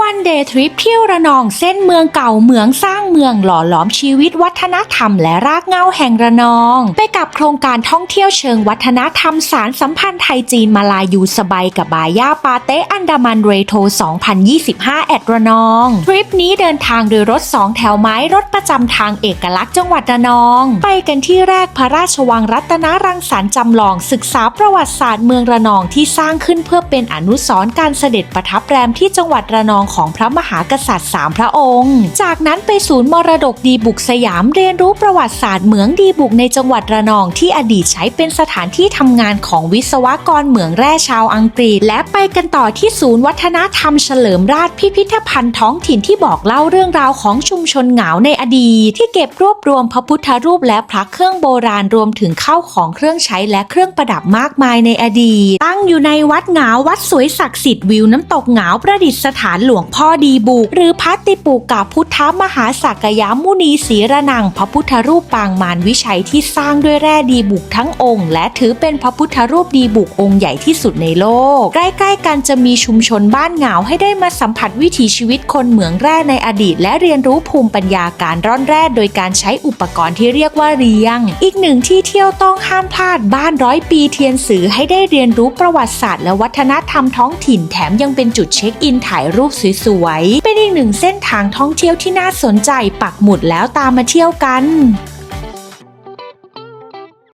วันเดย์ทริปเที่ยวระนองเส้นเมืองเก่าเมืองซ่า เมืองหล่อหลอมชีวิตวัฒนธรรมและรากเหง้าแห่งระนอง ไปกับโครงการท่องเที่ยวเชิงวัฒนธรรมสารสัมพันธ์ไทยจีนมาลายูสบายกับบาย่าปาเตอันดามันเรโท 2025 แอดระนอง ทริปนี้เดินทางโดยรถสองแถวไม้รถประจำทางเอกลักษณ์จังหวัดระนอง ไปกันที่แรกพระราชวังรัตนรังสรรค์จำลองศึกษาประวัติศาสตร์เมืองระนองที่สร้างขึ้นเพื่อเป็นอนุสรณ์การเสด็จประทับแรมที่จังหวัดระนองของพระมหากษัตริย์สามพระองค์ จากนั้นไปศูนย์มรดกดีบุกสยามเรียนรู้ประวัติศาสตร์เหมืองดีบุกในจังหวัดระนองที่อดีตใช้เป็นสถานที่ทำงานของวิศวกรเหมืองแร่ชาวอังกฤษ และไปกันต่อที่ศูนย์วัฒนธรรมเฉลิมราชพิพิธภัณฑ์ท้องถิ่นที่บอกเล่าเรื่องราวของชุมชนเหงาในอดีตที่เก็บรวบรวมพระพุทธรูปและพระเครื่องโบราณรวมถึงข้าวของเครื่องใช้และเครื่องประดับมากมายในอดีต ตั้งอยู่ในวัดเหงาวัดสวยศักดิ์สิทธิ์วิวน้ำตกเหงาประดิษฐานหลวงพ่อดีบุกหรือพัตติปูกาพุทธมหาสักกยามุนีศรีระนังพระพุทธรูปปางมารวิชัยที่สร้างด้วยแร่ดีบุกทั้งองค์ และถือเป็นพระพุทธรูปดีบุกองค์ใหญ่ที่สุดในโลก ใกล้ๆกันจะมีชุมชนบ้านเหงาให้ได้มาสัมผัสวิถีชีวิตคนเหมืองแร่ในอดีต และเรียนรู้ภูมิปัญญาการร่อนแร่โดยการใช้อุปกรณ์ที่เรียกว่าเรียง อีกหนึ่งที่เที่ยวต้องห้ามพลาดบ้านร้อยปีเทียนสือให้ได้เรียนรู้ประวัติศาสตร์และวัฒนธรรมท้องถิ่นแถมยังเป็นจุดเช็คอินถ่ายรูปสวยๆเป็น อีกหนึ่งเส้นทางท่องเที่ยวที่น่าสนใจปักหมุดแล้วตามมาเที่ยวกัน